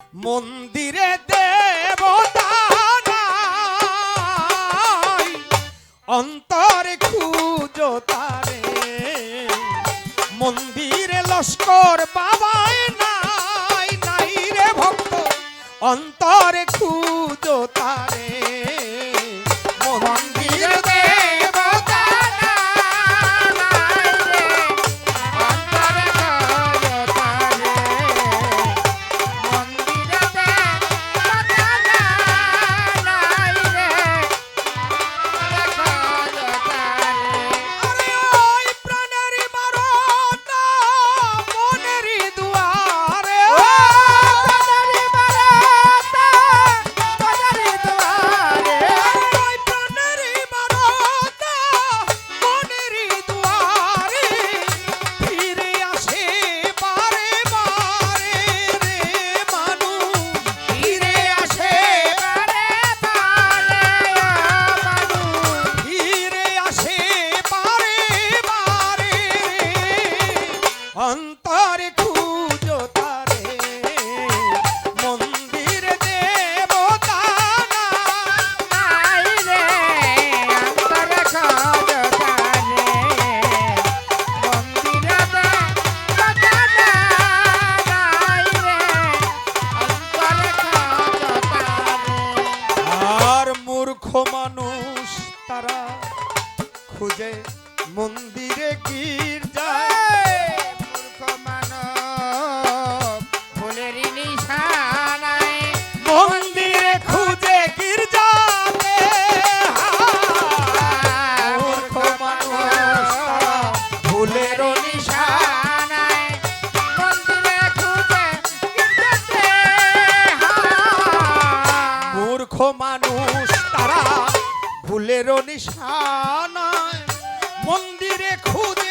মন্দিরে দেবতা অন্তরে খুঁজো মন্দিরে লস্কর বাবায় নাই নাই রে ভক্ত। অন্তরে খুঁজো মানুষ তারা ভুলেরও মূর্খ মন্দিরে খুঁজে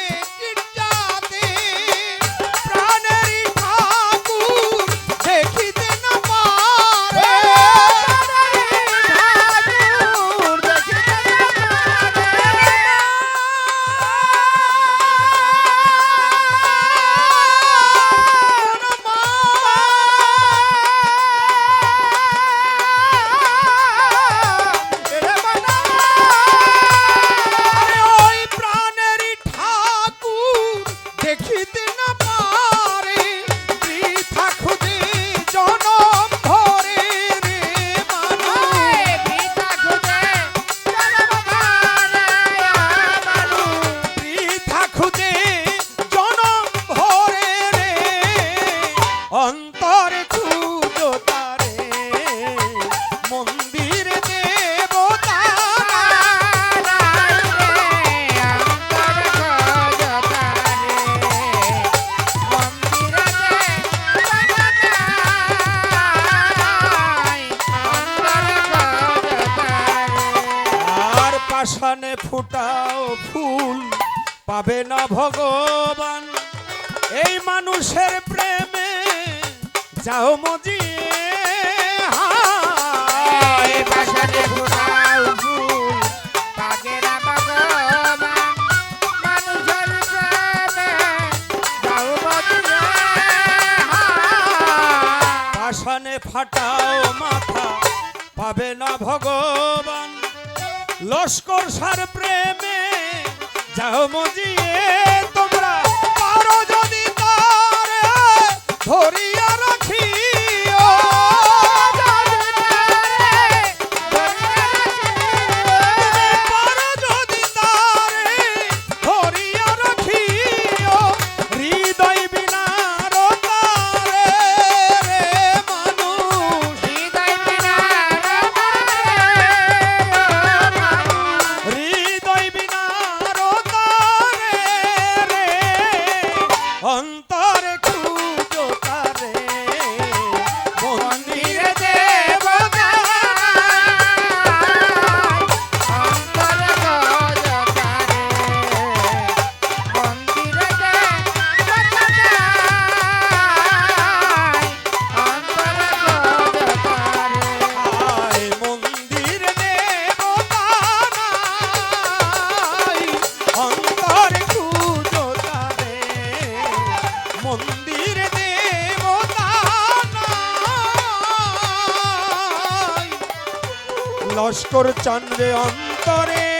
অন্তরে খুঁজো তারে মন্দির দেবতা আর পাশানে ফুটাও ফুল পাবে না ভগবান। এই মানুষের হায় পাশানে ফাটাও মাথা পাবে না ভগবান। লস্কর সার প্রেমে যাও মজিয়ে তারে মন্দির দেবতা লস্কর চন্দ্রে অন্তরে